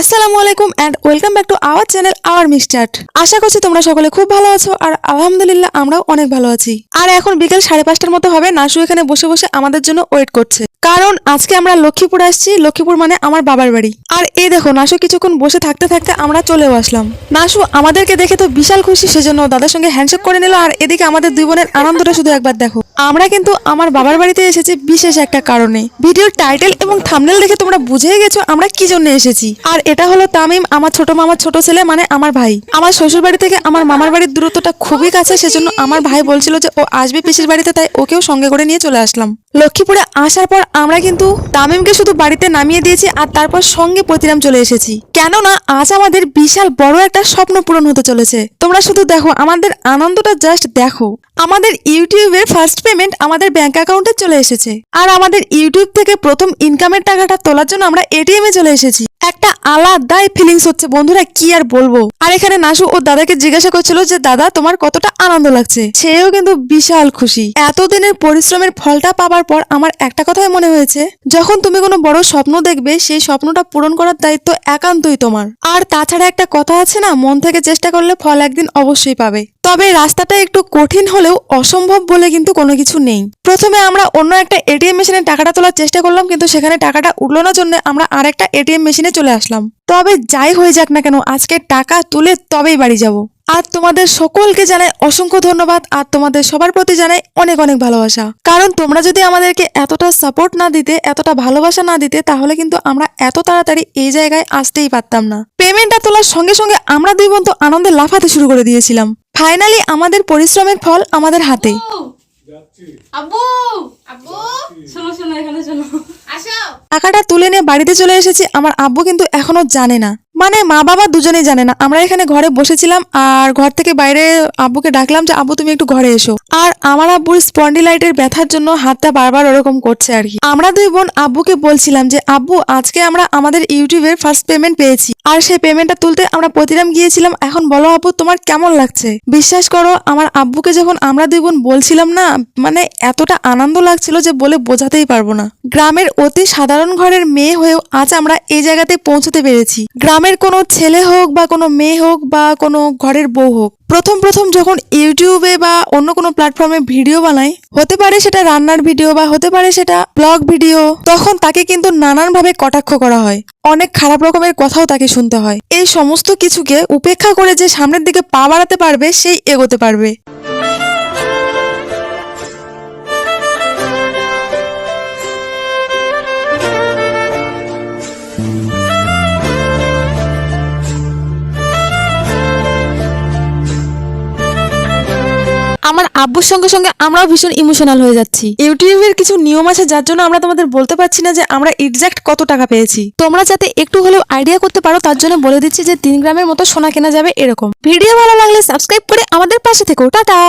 আসসালামু আলাইকুম and welcome back to our channel our মিস্টার্ট আশা করছি তোমরা সকলে খুব ভালো আছো আর আলহামদুলিল্লাহ আমরাও অনেক ভালো আছি। আর এখন বিকেল সাড়ে পাঁচটার মতো হবে, নাসু এখানে বসে বসে আমাদের জন্য ওয়েট করছে। কারণ আজকে আমরা লক্ষ্মীপুর আসছি, লক্ষ্মীপুর মানে আমার বাবার বাড়ি। আর এই দেখো, নাসু কিছুক্ষণ বসে থাকতে থাকতে আমরা চলেও আসলাম। নাসু, আমাদেরকে দেখে তো বিশাল খুশি, সেজন্য দাদার সঙ্গে হ্যান্ডশেক করে নিল আর এদিকে আমাদের দুই বোনের আনন্দটা শুধু একবার দেখো। আমরা কিন্তু আমার বাবার বাড়িতে এসেছি বিশেষ একটা কারণে। ভিডিওর টাইটেল এবং থামনেল দেখে তোমরা বুঝেই গেছো আমরা কি জন্য এসেছি। আর এটা হলো তামিম, আমার ছোট মামার ছোট ছেলে মানে আমার ভাই। আমার শ্বশুর বাড়ি থেকে আমার মামার বাড়ির দূরত্বটা খুবই কাছে, সেজন্য আমার ভাই বলছিল যে ও আসবে পিসির বাড়িতে, তাই ওকেও সঙ্গে করে নিয়ে চলে আসলাম। লক্ষ্মীপুরে আসার পর আমরা কিন্তু তামিমকে শুধু বাড়িতে নামিয়ে দিয়েছি, আর তারপর সঙ্গে প্রতিরাম চলে এসেছি। কেননা আজ আমাদের বিশাল বড় একটা স্বপ্ন পূরণ হতে চলেছে। তোমরা শুধু দেখো, আমাদের আনন্দটা জাস্ট দেখো। আমাদের ইউটিউবের ফার্স্ট পেমেন্ট আমাদের ব্যাংক অ্যাকাউন্টে চলে এসেছে। আর আমাদের ইউটিউব থেকে প্রথম ইনকামের টাকাটা তোলার জন্য আমরা এটিএম এ চলে এসেছি। একটা আলাদাই ফিলিংস হচ্ছে। বন্ধুরা, কি আর বলব? আর এখানে নাসু ও দাদাকে জিজ্ঞাসা করছিল যে, দাদা, তোমার কতটা আনন্দ লাগছে? সেও কিন্তু বিশাল খুশি। এতদিনের পরিশ্রমের ফলটা পাবার পর আমার একটা কথাই মনে হয়েছে, যখন তুমি কোনো বড় স্বপ্ন দেখবে, সেই স্বপ্নটা পূরণ করার দায়িত্ব একান্তই তোমার। আর তাছাড়া একটা কথা আছে না, মন থেকে চেষ্টা করলে ফল একদিন অবশ্যই পাবে। তবে রাস্তাটা একটু কঠিন হলেও অসম্ভব বলে কিন্তু কোনো কিছু নেই। প্রথমে আমরা অন্য একটা এটিএম মেশিনে টাকাটা তোলার চেষ্টা করলাম, কিন্তু সেখানে টাকাটা উঠল না জন্য আমরা আর একটা এটিএম মেশিনে চলে আসলাম। তবে যাই হয়ে যাক না কেন, আজকে টাকা তুলে তবেই বাড়ি যাব। আর তোমাদের সকলকে জানাই অসংখ্য ধন্যবাদ, আর তোমাদের সবার প্রতি জানাই অনেক অনেক ভালোবাসা। কারণ তোমরা যদি আমাদেরকে এতটা সাপোর্ট না দিতে, এতটা ভালোবাসা না দিতে, তাহলে কিন্তু আমরা এত তাড়াতাড়ি এই জায়গায় আসতেই পারতাম না। পেমেন্টটা তোলার সঙ্গে সঙ্গে আমরা দুই বোন তো আনন্দে লাফাতে শুরু করে দিয়েছিলাম। ফাইনালি আমাদের পরিশ্রমের ফল আমাদের হাতে। আব্বু! আব্বু! শোনো শোনো এখানে শোনো। আসো। টাকাটা তুলে নিয়ে বাড়িতে চলে এসেছি আমার আব্বু কিন্তু এখনও জানে না। মানে মা বাবা দুজনেই জানে না। আমরা এখানে ঘরে বসেছিলাম আর ঘর থেকে বাইরে আব্বুকে ডাকলাম যে, আব্বু, তুমি একটু ঘরে এসো। আর আমার আব্বুর স্পন্ডিলাইটের ব্যথার জন্য হাতটা বারবার ওরকম করছে আর কি। আমরা দুই বোন আব্বুকে বলছিলাম যে, আব্বু, আজকে আমরা আমাদের ইউটিউবের ফার্স্ট পেমেন্ট পেয়েছি। আর সেই পেমেন্টটা তুলতে আমরা প্রতিরাম গিয়েছিলাম। এখন বলো আব্বু, তোমার কেমন লাগছে? বিশ্বাস করো, আমার আব্বুকে যখন আমরা দুই বোন বলছিলাম না মানে এতটা আনন্দ লাগছিল যে বলে বোঝাতেই পারব না। গ্রামের অতি সাধারণ ঘরের মেয়ে হয়েও আজ আমরা এই জায়গাতে পৌঁছতে পেরেছি। গ্রামের কোনো ছেলে হোক বা কোনো মেয়ে হোক বা কোনো ঘরের বউ হোক, প্রথম প্রথম যখন ইউটিউবে বা অন্য কোনো প্ল্যাটফর্মে ভিডিও বানাই হতে পারে সেটা রান্নার ভিডিও বা হতে পারে সেটা ব্লগ ভিডিও, তখন তাকে কিন্তু নানানভাবে কটাক্ষ করা হয়। অনেক খারাপ রকমের কথাও তাকে শুনতে হয়। এই সমস্ত কিছুকে উপেক্ষা করে যে সামনের দিকে পা বাড়াতে পারবে, সেই এগোতে পারবে। আমার আব্বুর সঙ্গে সঙ্গে আমরাও ভীষণ ইমোশনাল হয়ে যাচ্ছি। ইউটিউবের কিছু নিয়ম আছে, যার জন্য আমরা তোমাদের বলতে পারছি না যে আমরা এক্সাক্ট কত টাকা পেয়েছি। তোমরা যাতে একটু হলেও আইডিয়া করতে পারো, তার জন্য বলে দিচ্ছি যে তিন গ্রামের মতো সোনা কেনা যাবে এরকম। ভিডিও ভালো লাগলে সাবস্ক্রাইব করে আমাদের পাশে থেকো। টাটা!